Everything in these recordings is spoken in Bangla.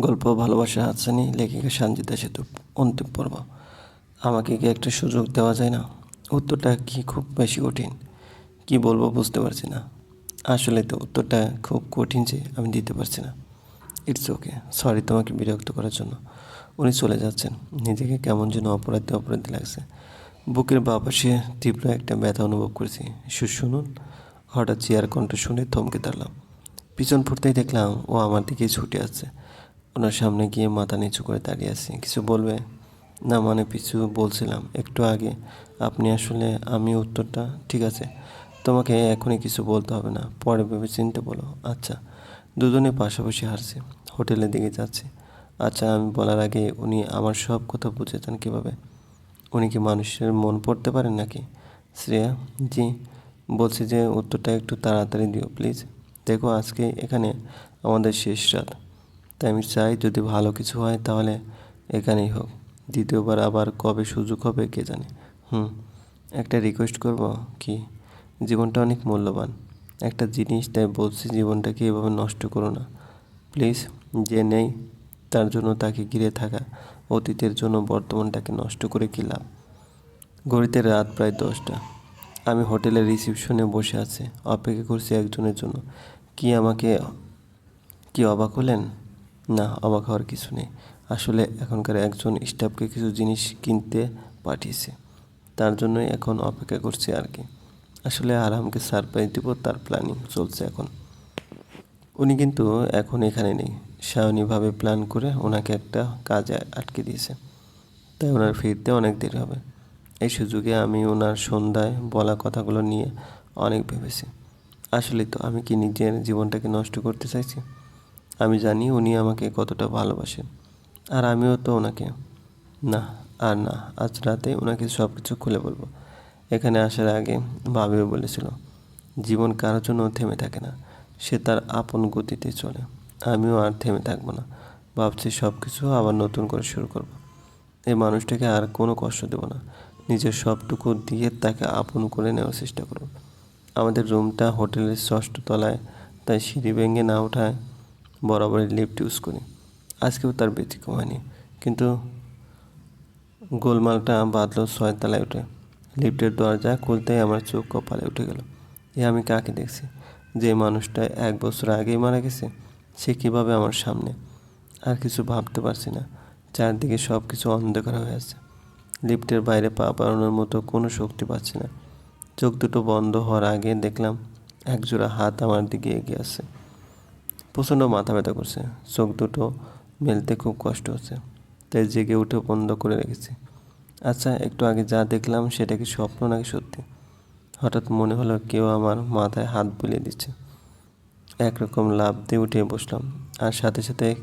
গল্প, ভালোবাসা হাতছানি লেখিকা সঞ্জিতা সেতু, অন্তিম পর্ব। আমাকে কি একটা সুযোগ দেওয়া যায় না? উত্তরটা কি খুব বেশি কঠিন? কি বলব বুঝতে পারছি না। আসলে তো উত্তরটা খুব কঠিন যে আমি দিতে পারছি না। ইটস ওকে সরি তোমাকে বিরক্ত করার জন্য। উনি চলে যাচ্ছেন। নিজেকে কেমন যেন অপরাধী অপরাধী লাগছে। বুকের বাপাসে তীব্র একটা ব্যথা অনুভব করেছি। শুনুন। হঠাৎ চেয়ার কণ্ঠ শুনে থমকে দাঁড়ালাম। পিছন ফুটতেই দেখলাম ও আমার দিকে ছুটে আসছে। ওনার সামনে গিয়ে মাথা নিচু করে দাঁড়িয়ে আছি। কিছু বলবে? না মানে পিছু বলছিলাম, একটু আগে। আপনি আসলে আমি উত্তরটা, ঠিক আছে? তোমাকে এখনই কিছু বলতে হবে না, পরে ভেবে চিনতে বলো। আচ্ছা দুজনে পাশাপাশি হারছে হোটেলের দিকে যাচ্ছে। আচ্ছা আমি বলার আগে উনি আমার সব কথা বুঝেছেন কীভাবে? উনি কি মানুষের মন পড়তে পারেন নাকি? শ্রেয়া, জি, বলছি যে উত্তরটা একটু তাড়াতাড়ি দিও, প্লিজ। দেখো, আজকে এখানে আমাদের শেষ রাত। তাই আমি চাই যদি ভালো কিছু হয় তাহলে এখানেই হোক। দ্বিতীয়বার আবার কবে সুযোগ হবে কে জানে। হুম, একটা রিকোয়েস্ট করব কি? জীবনটা অনেক মূল্যবান। একটা জিনিস তাই বলছি জীবনটাকে এভাবে নষ্ট করো না। প্লিজ যে নেই, তার জন্য তাকে ঘিরে থাকা। অতীতের জন্য বর্তমানটাকে নষ্ট করে কী লাভ? ঘড়িতে রাত প্রায় দশটা। আমি হোটেলের রিসিপশনে বসে আছি। অপেক্ষা করছি একজনের জন্য। কি আমাকে, কি অবাক হলেন? না, অবাক হওয়ার কিছু নেই। আসলে এখনকার একজন স্টাফকে কিছু জিনিস কিনতে পাঠিয়েছে। তার জন্যই এখন অপেক্ষা করছি আর কি। আসলে আরামকে সারপ্রাইজ দিব, তার প্ল্যানিং চলছে এখন। উনি কিন্তু এখন এখানে নেই। সায়নীভাবে প্ল্যান করে ওনাকে একটা কাজে আটকে দিয়েছে। তাই ওনার ফিরতে অনেক দেরি হবে। এই সুযোগে আমি ওনার সন্ধ্যায় বলা কথাগুলো নিয়ে অনেক ভেবেছি। আসলে তো আমি কি নিজের জীবনটাকে নষ্ট করতে চাইছি? আমি জানি উনি আমাকে কতটা ভালোবাসেন। আর আমিও তো ওনাকে। না, আর না, আজ রাতে ওনাকে সব কিছু খুলে বলব। এখানে আসার আগে ভাবিও বলেছিল, জীবন কারোর জন্য থেমে থাকে না, সে তার আপন গতিতে চলে। আমিও আর থেমে থাকব না, ভাবছি সব কিছু আবার নতুন করে শুরু করব। এই মানুষটাকে আর কোনো কষ্ট দেবো না, নিজের সবটুকু দিয়ে তাকে আপন করে নেওয়ার চেষ্টা করব। আমাদের রুমটা হোটেলের ষষ্ঠ তলায়, তাই সিঁড়ি ভেঙে না ওঠায় বরাবরই লিফট ইউজ করি। আজকেও তার ব্যতিক্রম হয়নি, কিন্তু গোলমালটা বাঁধলো ছয় তলায় উঠে। লিফটের দরজা খুলতেই আমার চোখ কপালে উঠে গেল। এ আমি কাকে দেখছি? যে মানুষটা এক বছর আগেই মারা গেছে, সে কীভাবে আমার সামনে? আর কিছু ভাবতে পারছি না। চারদিকে সব কিছু অন্ধকার হয়ে আছে। লিফটের বাইরে পা বাড়ানোর মতো কোনো শক্তি পাচ্ছি না। চোখ দুটো বন্ধ হওয়ার আগে দেখলাম, একজোড়া হাত আমার দিকে এগিয়ে আসছে প্রচণ্ড মাথা ব্যথা করছে। চোখ দুটো মেলতে খুব কষ্ট হচ্ছে। তাই জেগে উঠে বন্ধ করে রেখেছি। আচ্ছা একটু আগে যা দেখলাম সেটা কি স্বপ্ন নাকি সত্যি? হঠাৎ মনে হলো কেউ আমার মাথায় হাত বুলিয়ে দিচ্ছে। একরকম লাভ দিয়ে উঠে বসলাম। আর সাথে সাথে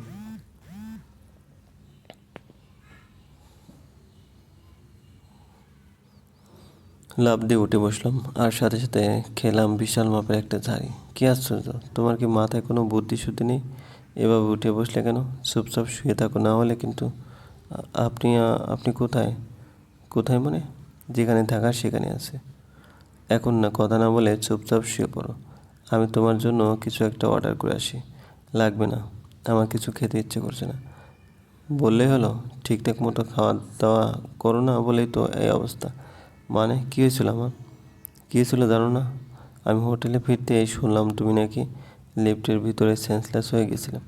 লাভ দিয়ে উঠে বসলাম। আর সাথে সাথে খেলাম বিশাল মাপের একটা ঝাড়ি। কী আশ্চর্য! তোমার কি মাথায় কোনো বুদ্ধি শুদ্ধি নেই? এভাবে উঠে বসলে কেন? চুপচাপ শুয়ে থাকো, না হলে কিন্তু আপনি আপনি কোথায়? কোথায় মানে? যেখানে থাকার সেখানে আছে। এখন না, কথা না বলে চুপচাপ শুয়ে পড়ো। আমি তোমার জন্য কিছু একটা অর্ডার করে আসি। লাগবে না। আমার কিছু খেতে ইচ্ছে করছে না। বললেই হলো, ঠিকঠাক মতো খাওয়া দাওয়া করো না বলেই তো এই অবস্থা। মানে কী হয়েছিল আমার? কী হয়েছিল জানো না? আমি হোটেলে ফিরতে এই শুনলাম তুমি নাকি লিফটের ভিতরে সেন্সলেস হয়ে গেছিলে।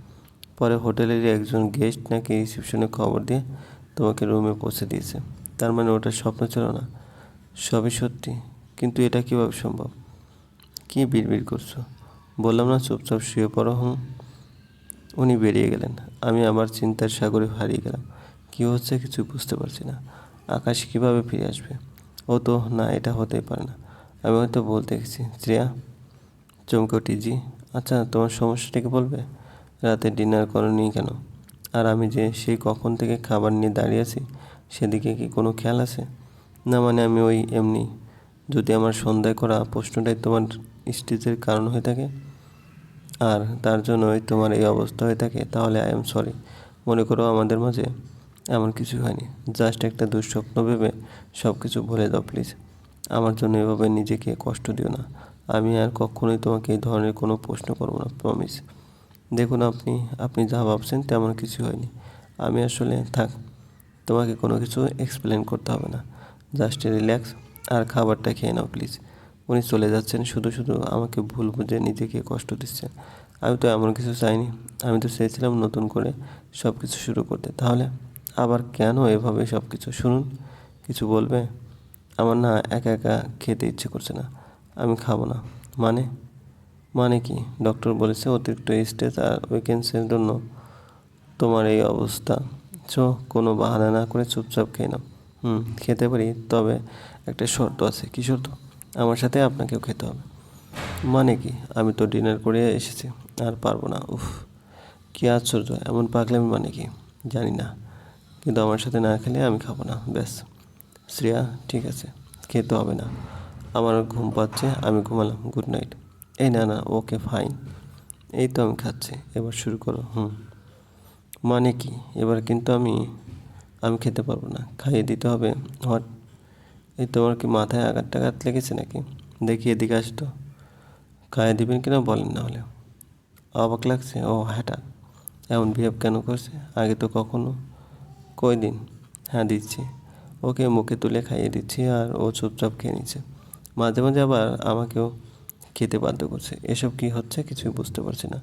পরে হোটেলেরই একজন গেস্ট নাকি রিসেপশনে খবর দিয়ে তোমাকে রুমে পৌঁছে দিয়েছে। তার মানে ওটা স্বপ্ন ছিল না। সবই সত্যি, কিন্তু এটা কীভাবে সম্ভব? কী বিড়বিড় করছ? বললাম না, চুপচাপ শুয়ে পড়ো হুম। উনি বেরিয়ে গেলেন। আমি আমার চিন্তার সাগরে হারিয়ে গেলাম। কী হচ্ছে কিছু বুঝতে পারছি না। আকাশ কীভাবে ফিরে আসবে? ও তো না, এটা হতেই পারে না। আমি হয়তো বলতে গেছি, শ্রেয়া, চমকে উঠি, জি। আচ্ছা তোমার সমস্যাটাকে বলবে? রাতে ডিনার করনি কেন? আর আমি যে সেই কখন থেকে খাবার নিয়ে দাঁড়িয়ে আছি, সেদিকে কি কোনো খেয়াল আছে? না মানে আমি ওই এমনি, যদি আমার সন্ধ্যায় করা প্রশ্নটাই তোমার স্টেজের কারণ হয়ে থাকে, আর তার জন্যই তোমার এই অবস্থা হয়ে থাকে, তাহলে আই এম সরি মনে করো আমাদের মাঝে এমন কিছু হয়নি। জাস্ট একটা দুঃস্বপ্ন ভেবে সব কিছু ভুলে দাও প্লিজ আমার জন্য এভাবে নিজেকে কষ্ট দিও না। আমি আর কখনোই তোমাকে এই ধরনের কোনো প্রশ্ন করব না প্রমিস দেখুন আপনি আপনি যা ভাবছেন তেমন কিছু হয়নি। আমি আসলে, থাক, তোমাকে কোনো কিছু এক্সপ্লেন করতে হবে না। জাস্ট রিল্যাক্স আর খাবারটা খেয়ে নাও প্লিজ উনি চলে যাচ্ছেন, শুধু শুধু আমাকে ভুল বুঝে নিজেকে কষ্ট দিচ্ছেন। আমি তো এমন কিছু চাইনি। আমি তো চেয়েছিলাম নতুন করে সব কিছু শুরু করতে। তাহলে আবার কেন এভাবে সব কিছু শুনুন, কিছু বলবে? আমার না একা একা খেতে ইচ্ছে করছে না। আমি খাব না। মানে? মানে কি? ডক্টর বলেছে অতিরিক্ত স্ট্রেস আর উইকেন্ডসের জন্য তোমার এই অবস্থা। সো কোনো বাহানা না করে চুপচাপ খেয়ে নাও। হুম, খেতে পারি, তবে একটা শর্ত আছে। কী শর্ত? আমার সাথে আপনাকেও খেতে হবে। মানে কি? আমি তো ডিনার করে এসেছি, আর পারব না। উফ, কী আশ্চর্য, এমন পাগলামি মানে কি? জানি না। কিন্তু আমার সাথে না খেলে আমি খাব না। ব্যাস। শ্রেয়া, ঠিক আছে। খেতে হবে না। আমার ঘুম পাচ্ছে, আমি ঘুমালাম। গুড নাইট এই না না, ওকে ফাইন এই তো আমি খাচ্ছি। এবার শুরু করো। হুম। মানে কি? এবার কিন্তু আমি আমি খেতে পারব না। খাইয়ে দিতে হবে। হট এই তোমার কি মাথায় আঘাত টাঘাত লেগেছে নাকি? দেখি এদিকে আসো তো। খাইয়ে দিবেন কিনা বলেন না হলে। অবাক লাগছে। ও হঠাৎ এমন বিহেভ কেন করছে? আগে তো কখনো কই দিন? হ্যাঁ দিচ্ছি। ওকে মুখে তুলে খাইয়ে দিচ্ছি আর ও চুপচাপ খেয়ে নিচ্ছে। মাঝে মাঝে আবার আমাকেও খেতে বাধ্য করছে। এসব কি হচ্ছে কিছুই বুঝতে পারছি না।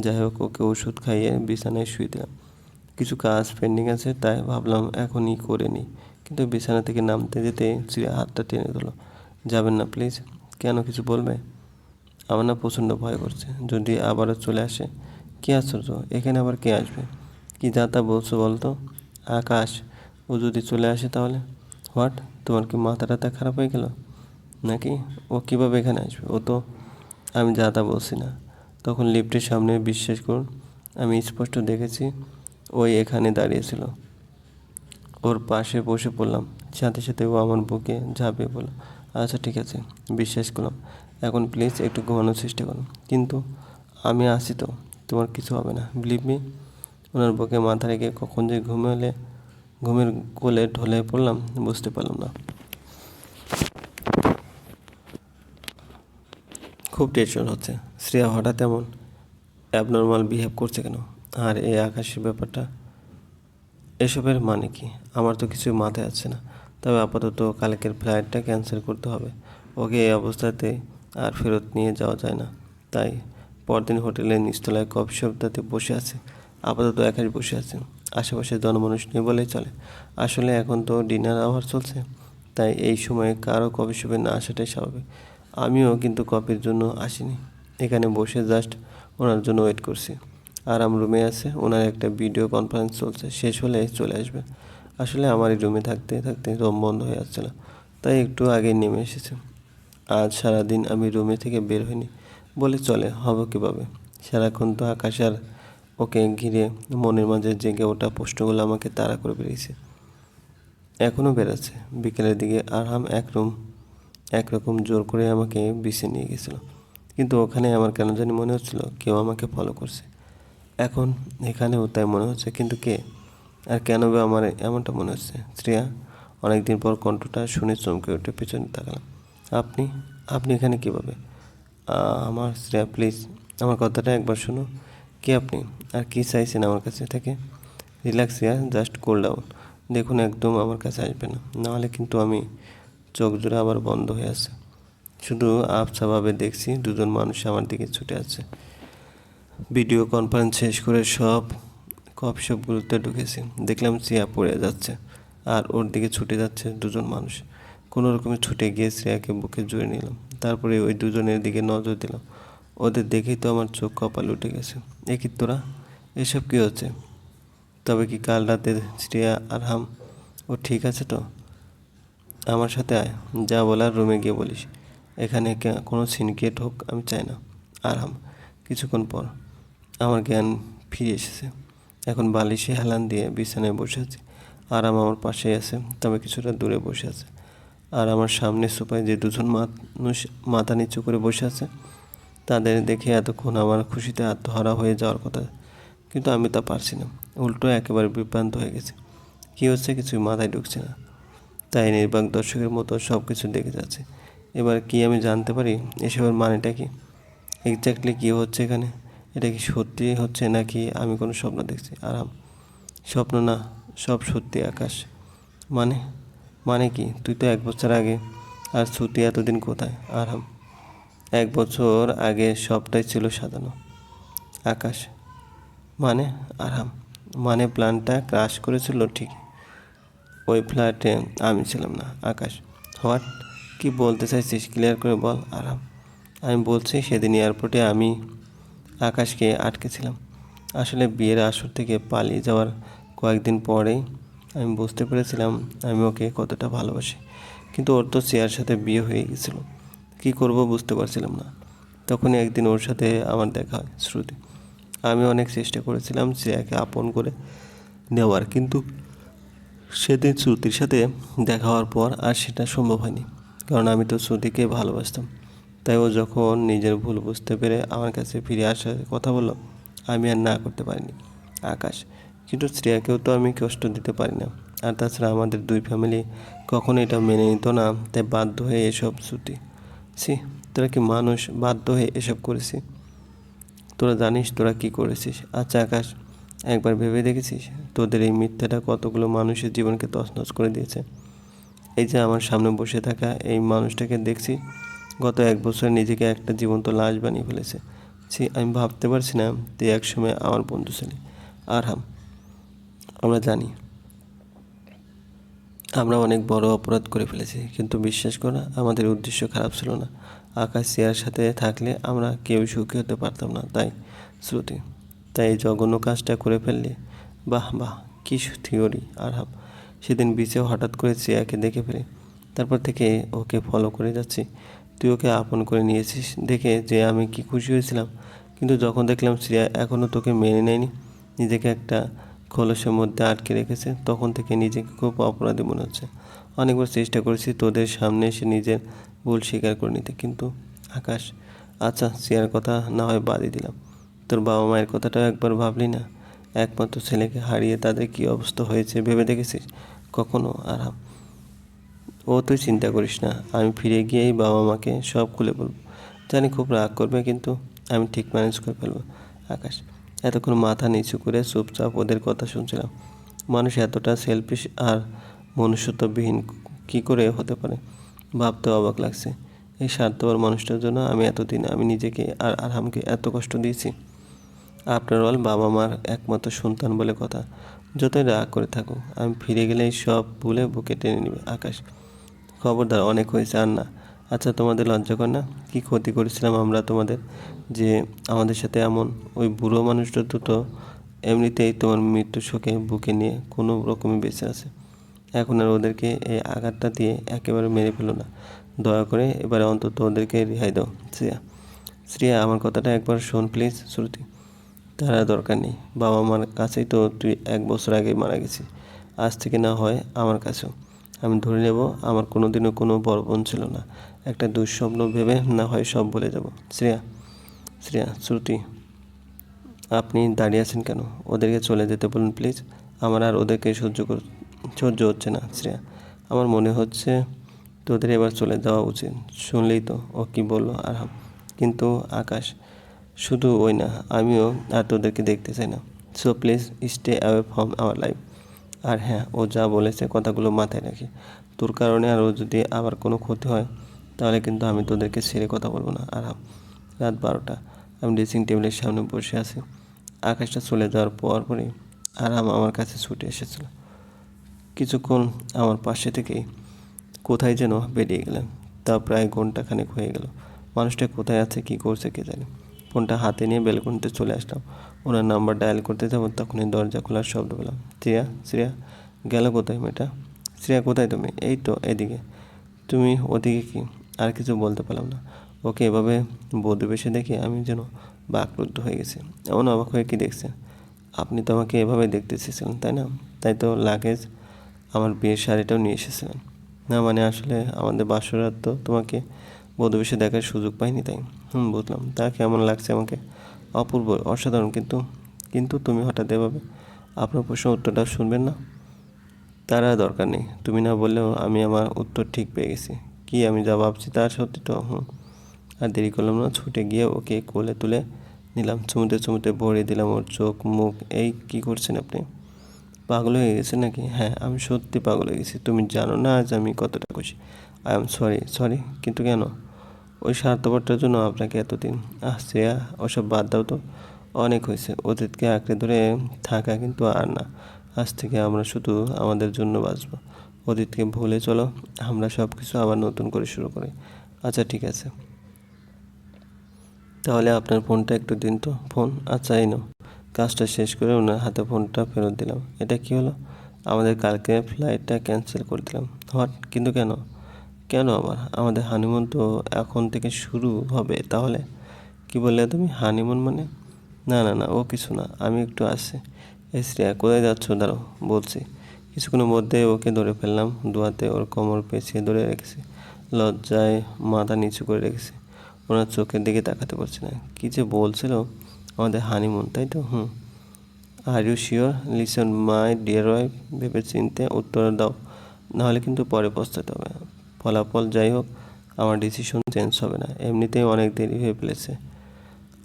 যাই হোক, ওকে ওষুধ খাইয়ে বিছানায় শুয়ে দিলাম। কিছু কাজ পেন্ডিং আছে, তাই ভাবলাম এখনই করে নিই। কিন্তু বিছানা থেকে নামতে যেতে চিড়ে হাতটা টেনে দিল যাবেন না, প্লিজ। কেন, কিছু বলবে? আমার না প্রচণ্ড ভয় করছে। যদি আবারও চলে আসে, কী আশ্চর্য! এখানে আবার কে আসবে? কি যা তা বলছো বলতো? আকাশ, ও যদি চলে আসে তাহলে? হোয়াট তোমার কি মাথা টাথা খারাপ হয়ে গেল? নাকি? ও কীভাবে এখানে আসবে? ও তো আমি যা তা বলছি না। তখন লিফটের সামনে বিশ্বাস করুন, আমি স্পষ্ট দেখেছি ওই এখানে দাঁড়িয়েছিল ওর পাশে বসে পড়লাম। সাথে সাথে ও আমার বুকে ঝাঁপিয়ে পড়ল। আচ্ছা ঠিক আছে, বিশ্বাস করলাম। এখন প্লিজ একটু ঘুমানোর চেষ্টা করুন। কিন্তু আমি আসি তো, তোমার কিছু হবে না। বিলিভ মি ওনার বুকে মাথা রেখে কখন যে ঘুমে এলে ঘুমের কোলে ঢলে পড়লাম, বুঝতে পারলাম না। খুব টেনশন হচ্ছে। শ্রেয়া হঠাৎ এমন অ্যাবনর্মাল বিহেভ করছে কেন? আর এই আকাশের ব্যাপারটা, এসবের মানে কি? আমার তো কিছুই মাথায় আসছে না। তবে আপাতত কালকের ফ্লাইটটা ক্যান্সেল করতে হবে। ওকে এই অবস্থাতে আর ফেরত নিয়ে যাওয়া যায় না। তাই পরদিন হোটেলের নিচতলায় কফি শপটাতে বসে আছে। আপাতত একাই বসে আছে আশেপাশে জনমানুষ নেই বলেই চলে। আসলে এখন তো ডিনার আওয়ার চলছে, তাই এই সময়ে কারও কফি শপে না আসাটাই স্বাভাবিক। আমিও কিন্তু কফির জন্য আসিনি। এখানে বসে জাস্ট ওনার জন্য ওয়েট করছি। আরাম রুমে আছে, ওনার একটা ভিডিও কনফারেন্স চলছে, শেষ হলে চলে আসবে। আসলে আমার এই রুমে থাকতে থাকতে দম বন্ধ হয়ে যাচ্ছিল, তাই একটু আগে নেমে এসেছে। আজ সারাদিন আমি রুমে থেকে বের হইনি, বলে চলে, হবে কীভাবে? সারাক্ষণ তো আকাশ আর ওকে ঘিরে মনের মাঝে জেগে ওঠা প্রশ্নগুলো আমাকে তাড়া করে বেরিয়েছে। এখনও বেড়াচ্ছে বিকেলের দিকে আরহাম এক রুম একরকম জোর করে আমাকে বিছে নিয়ে গেছিল। কিন্তু ওখানে আমার কেন জানি মনে হচ্ছিল কেউ আমাকে ফলো করছে। এখন এখানেও তাই মনে হচ্ছে, কিন্তু কে? আর কেন বা আমার এমনটা মনে হচ্ছে? শ্রেয়া, অনেকদিন পর কণ্ঠটা শুনে চমকে উঠে পেছনে তাকালাম। আপনি? আপনি এখানে কীভাবে? আমার, শ্রেয়া প্লিজ আমার কথাটা একবার শুনো। কে আপনি? আর কী চাইছেন আমার কাছে থেকে? Relax Shreya just cool down দেখুন, একদম আমার কাছে আসবে না। নাহলে কিন্তু আমি চোখ জোড়া আবার বন্ধ হয়ে আছে। শুধু আবছাভাবে দেখছি, দুজন মানুষ আমার দিকে ছুটে আছে। ভিডিও কনফারেন্স শেষ করে সব কফি শপগুলোতে ঢুকেছি। দেখলাম শ্রেয়া পড়ে যাচ্ছে, আর ওর দিকে ছুটে যাচ্ছে দুজন মানুষ। কোনো রকমে ছুটে গিয়ে শ্রেয়াকে বুকে জুড়ে নিলাম। তারপরে ওই দুজনের দিকে নজর দিলাম। ওদের দেখেই তো আমার চোখ কপাল উঠে গেছে। একই তোরা? এসব কী হচ্ছে? তবে কি কাল রাতে শ্রেয়া আর হাম, ও ঠিক আছে তো? আমার সাথে আয়, যা বলার রুমে গিয়ে বলিস। এখানে কোনো সিনকেট হোক, আমি চাই না। আরাম কিছুক্ষণ পর আমার জ্ঞান ফিরে এসেছে। এখন বালিশে হেলান দিয়ে বিছানায় বসে আছি। আরাম আমার পাশেই আছে, তবে কিছুটা দূরে বসে আছে। আর আমার সামনে সোফায় যে দুজন মানুষ মাথা নিচু করে বসে আছে তাদের দেখে এতক্ষণ আমার খুশিতে আত্মহারা হয়ে যাওয়ার কথা, কিন্তু আমি তা পারছি না। উল্টো একেবারে বিভ্রান্ত হয়ে গেছে। কী হচ্ছে কিছুই মাথায় ঢুকছে না। তাই নির্বাক দর্শকের মতো সব কিছু দেখে যাচ্ছে। এবার কি আমি জানতে পারি? এসবের মানেটা কি? এক্স্যাক্টলি কী হচ্ছে এখানে? এটা কি সত্যি হচ্ছে নাকি আমি কোনো স্বপ্ন দেখছি? আরাম। স্বপ্ন না, সব সত্যি আকাশ। মানে? মানে কি? তুই তো এক বছর আগে আর শ্রুতি এতদিন কোথায়? আরাম। এক বছর আগে সবটাই ছিল সাজানো। আকাশ মানে আরাম। মানে প্ল্যানটা ক্রাশ করেছিল ঠিক। ওই ফ্ল্যাটে আমি ছিলাম না। আকাশ, হোয়াট? কি বলতে চাইছিস? ক্লিয়ার করে বল, আরাম। আমি বলছি, সেদিন এয়ারপোর্টে আমি আকাশকে আটকেছিলাম। আসলে বিয়ের আসর থেকে পালিয়ে যাওয়ার কয়েকদিন পরেই আমি বুঝতে পেরেছিলাম আমি ওকে কতটা ভালোবাসি। কিন্তু ওর তো চেয়ার সাথে বিয়ে হয়ে গেছিল। কী করব বুঝতে পারছিলাম না। তখনই একদিন ওর সাথে আমার দেখা হয় শ্রুতি। আমি অনেক চেষ্টা করেছিলাম শ্রেয়াকে আপন করে নেওয়ার, কিন্তু সেদিন শ্রুতির সাথে দেখা হওয়ার পর আর সেটা সম্ভব হয়নি, কারণ আমি তো শ্রুতিকে ভালোবাসতাম। তাই ও যখন নিজের ভুল বুঝতে পেরে আমার কাছে ফিরে আসার কথা বলল, আমি আর না করতে পারিনি, আকাশ। কিন্তু শ্রেয়াকেও তো আমি কষ্ট দিতে পারি না। আর তাছাড়া আমাদের দুই ফ্যামিলি কখনো এটা মেনে নিত না, তাই বাধ্য হয়ে এসব শ্রুতি সি তোরা কি মানুষ? বাধ্য হয়ে এসব করেছি। তোরা জানিস তোরা কি করেছিস? আচ্ছা আকাশ, একবার ভেবে দেখেছিস? তোদের এই মিথ্যাটা কতগুলো মানুষের জীবনকে তছনছ করে দিয়েছে। এই যে আমার সামনে বসে থাকা এই মানুষটাকে দেখছি, গত এক বছর নিজেকে একটা জীবন্ত লাশ বানিয়ে ফেলেছে। ছি, আমি ভাবতে পারছি না, তুই একসময় আমার বন্ধু ছিলি। আর হাম আমরা জানি। আমরা অনেক বড় অপরাধ করে ফেলেছি, কিন্তু বিশ্বাস করো আমাদের উদ্দেশ্য খারাপ ছিল না। আকাশ চেয়ার সাথে থাকলে আমরা কেউ সুখী হতে পারতাম না, তাই শ্রুতি। তাই জঘন্য কাজটা করে ফেললে, বাহ বাহ, কী থিওরি আর হাম সেদিন বিচেও হঠাৎ করে শ্রেয়াকে দেখে ফেলে। তারপর থেকে ওকে ফলো করে যাচ্ছি। তুই ওকে আপন করে নিয়েছিস, দেখে যে আমি কি খুশি হয়েছিলাম। কিন্তু যখন দেখলাম শ্রেয়া এখনও তোকে মেনে নেয়নি, নিজেকে একটা খোলসের মধ্যে আটকে রেখেছে, তখন থেকে নিজেকে খুব অপরাধী মনে হচ্ছে। অনেকবার চেষ্টা করেছি তোদের সামনে এসে নিজের ভুল স্বীকার করে নিতে, কিন্তু আকাশ আচ্ছা শ্রেয়ার কথা না হয় বাদই দিলাম। তোর বাবা মায়ের কথাটাও একবার ভাবলি না? একমাত্র ছেলেকে হারিয়ে তাদের কী অবস্থা হয়েছে ভেবে দেখেছিস? কখনো, আরাম। ও তুই চিন্তা করিস না, আমি ফিরে গিয়েই বাবা মাকে সব খুলে বলব। জানি খুব রাগ করবে, কিন্তু আমি ঠিক ম্যানেজ করে ফেলব। আকাশ এতক্ষণ মাথা নিচু করে চুপচাপ ওদের কথা শুনছিলাম। মানুষ এতটা সেলফিশ আর মনুষ্যত্ববিহীন কী করে হতে পারে? ভাবতে অবাক লাগছে। এই স্বার্থপর মানুষটার জন্য আমি এতদিন আমি নিজেকে আর আরহামকে এত কষ্ট দিয়েছি। আপনার অল বাবা মার একমাত্র সন্তান বলে কথা। যতই রাগ করে থাকুক, আমি ফিরে গেলেই সব ভুলে বুকে টেনে নেবে আকাশ। খবরদার অনেক হয়েছে, আর না। আচ্ছা তোমাদের লজ্জা কর না? কী ক্ষতি করেছিলাম আমরা তোমাদের? যে আমাদের সাথে এমন ওই বুড়ো মানুষটা তো এমনিতেই তোমার মৃত্যু শোকে বুকে নিয়ে কোনো রকমই বেঁচে আছে। এখন আর ওদেরকে এই আঘাতটা দিয়ে একেবারে মেরে ফেলো না। দয়া করে এবারে অন্তত ওদেরকে রেহাই দাও, শ্রেয়া। শ্রেয়া, আমার কথাটা একবার শোন প্লিজ, শ্রুতি। তারা দরকার নেই। বাবা মার কাছেই তো তুই এক বছর আগে মারা গেছিস। আজ থেকে না হয় আমার কাছেও। আমি ধরে নেব আমার কোনো দিনও কোনো বড় বোন ছিল না। একটা দুঃস্বপ্ন ভেবে না হয় সব বলে যাব। শ্রেয়া শ্রেয়া, শ্রুতি, আপনি দাঁড়িয়ে আছেন কেন? ওদেরকে চলে যেতে বলুন প্লিজ আমার আর ওদেরকে সহ্য কর, সহ্য হচ্ছে না, শ্রেয়া। আমার মনে হচ্ছে তোদের এবার চলে যাওয়া উচিত। শুনলেই তো ও কি বলল আর কিন্তু আকাশ, শুধু ওই না, আমিও আর তোদেরকে দেখতে চাই না। So please stay away from our life আর হ্যাঁ ও যা বলেছে কথাগুলো মাথায় রাখি। তোর কারণে আর ও যদি আবার কোনো ক্ষতি হয় তাহলে কিন্তু আমি তোদেরকে ছেড়ে কথা বলব না। আর রাত বারোটা, আমি ড্রেসিং টেবিলের সামনে বসে আছি। আকাশটা চলে যাওয়ার পর পরই আরাম আমার কাছে ছুটে এসেছিল। কিছুক্ষণ আমার পাশে থেকেই কোথায় যেন বেরিয়ে গেলেন তা প্রায় ঘন্টাখানেক হয়ে গেল। মানুষটা কোথায় আছে, কি করছে কে জানে। ফোনটা হাতে নিয়ে বেলকনিতে চলে আসলাম। ওনার নাম্বার ডায়াল করতে যাব, তখনই দরজা খোলার শব্দ পেলাম। শ্রেয়া শ্রেয়া, গেল কোথায় মেয়েটা? শ্রেয়া, কোথায় তুমি? এই তো, এদিকে। তুমি ওদিকে কি? আর কিছু বলতে পারলাম না। ওকে এভাবে বধূ বেশে দেখে আমি যেন বাকরুদ্ধ হয়ে গেছি। এমন অবাক হয়ে কি দেখছেন আপনি তো আমাকে এভাবে দেখতে এসেছিলেন, তাই না? তাই তো লাগেজ আমার বিয়ের শাড়িটাও নিয়ে এসেছিলেন। না মানে আসলে আমাদের বাসরাত তো তোমাকে বধূ বেশে দেখার সুযোগ পাইনি তাই। হুম, বুঝলাম। তা কেমন লাগছে আমাকে? অপূর্ব, অসাধারণ। কিন্তু কিন্তু তুমি হঠাৎ এভাবে আপনার প্রশ্ন উত্তরটা শুনবেন না? তারা দরকার নেই। তুমি না বললেও আমি আমার উত্তর ঠিক পেয়ে গেছি। কি আমি যা ভাবছি তার সত্যি তো, হুম। আর দেরি করলাম না, ছুটে গিয়ে ওকে কোলে তুলে নিলাম। চুমুতে চুমুতে ভরে দিলাম ওর চোখ, মুখ। এই কি করছেন আপনি? পাগল হয়ে গেছে নাকি? হ্যাঁ আমি সত্যি পাগল হয়ে গেছি। তুমি জানো না আজ আমি কতটা খুশি। আই এম সরি সরি, কিন্তু কেন? ওই স্বার্থপরটার জন্য আপনাকে এতদিন আহ ওসব বাদ দাও তো। অনেক হয়েছে। অতীতকে আঁকড়ে ধরে থাকা কিন্তু আর না। আজ থেকে আমরা শুধু আমাদের জন্য বাঁচব। অতীতকে ভুলে চলো, আমরা সব কিছু আবার নতুন করে শুরু করি। আচ্ছা ঠিক আছে। তাহলে আপনার ফোনটা একটু দিন তো। ফোন? আচ্ছা এই কাজটা শেষ করে ওনার হাতে ফোনটা ফেরত দিলাম। এটা কি হলো? আমাদের কালকে ফ্লাইটটা ক্যান্সেল করে দিলাম। হট, কিন্তু কেন? কেন আবার? আমাদের হানিমুন তো এখন থেকে শুরু হবে, তাহলে? কি বললে তুমি? হানিমুন মানে? না না না, ও কিছু না। আমি একটু আসি এই শ্রেয়া, কোথায় যাচ্ছ? দাঁড়াও, বলছি। কিছুক্ষণের মধ্যে ওকে ধরে ফেললাম। দুয়াতে ওর কোমর পেঁচিয়ে ধরে রেখেছে। লজ্জায় মাথা নিচু করে রেখেছে। ওনার চোখের দিকে তাকাতে পারছে না। কী যে বলছিল? আমাদের হানিমুন তাই তো? হুম। Are you sure listen my dear wife ভেবে চিনতে উত্তর দাও। নাহলে কিন্তু পরে পস্তাতে হবে। ফলাফল যাই হোক, আমার ডিসিশন চেঞ্জ হবে না। এমনিতেই অনেক দেরি হয়ে ফেলেছে।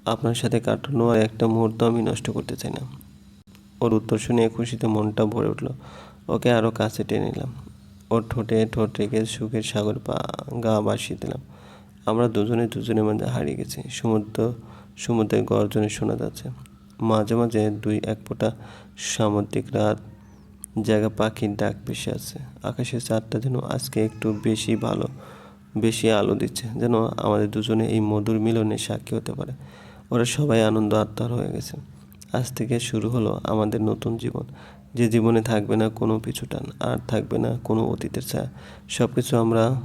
আপনার সাথে কাটানো আর একটা মুহূর্ত আমি নষ্ট করতে চাই না। ওর উত্তর শুনে খুশিতে মনটা ভরে উঠল। ওকে আরও কাছে টেনে নিলাম। ওর ঠোঁটে, ঠোঁট রেখে সুখের সাগর পা, গা বাসিয়ে দিলাম। আমরা দুজনে দুজনের মধ্যে হারিয়ে গেছি। সমুদ্র, সমুদ্রের গর্জনে শোনা যাচ্ছে। মাঝে মাঝে দুই এক ফোঁটা সামুদ্রিক রাত, জায়গা পাখির ডাক ভেসে আছে আকাশের চাঁদটা যেন আজকে একটু বেশি ভালো, বেশি আলো দিচ্ছে, যেন আমাদের দুজনে এই মধুর মিলনে সাক্ষী হতে পারে। ওরা সবাই আনন্দ আত্মার হয়ে গেছে। আজ থেকে শুরু হলো আমাদের নতুন জীবন। যে জীবনে থাকবে না, কোনো পিছু টান আর থাকবে না, কোনো অতীতের ছায়া। সব কিছু আমরা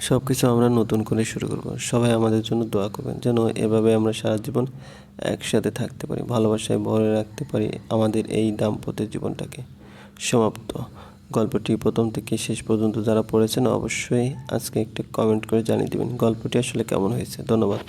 সব কিছু আমরা নতুন করে শুরু করব। সবাই আমাদের জন্য দোয়া করবেন যেন এভাবে আমরা সারা জীবন একসাথে থাকতে পারি, ভালোবাসায় ভরে রাখতে পারি আমাদের এই দাম্পত্য জীবনটাকে। সমাপ্ত। গল্পটি প্রথম থেকে শেষ পর্যন্ত যারা পড়েছেন, অবশ্যই আজকে একটা কমেন্ট করে জানিয়ে দেবেন গল্পটি আসলে কেমন হয়েছে। ধন্যবাদ।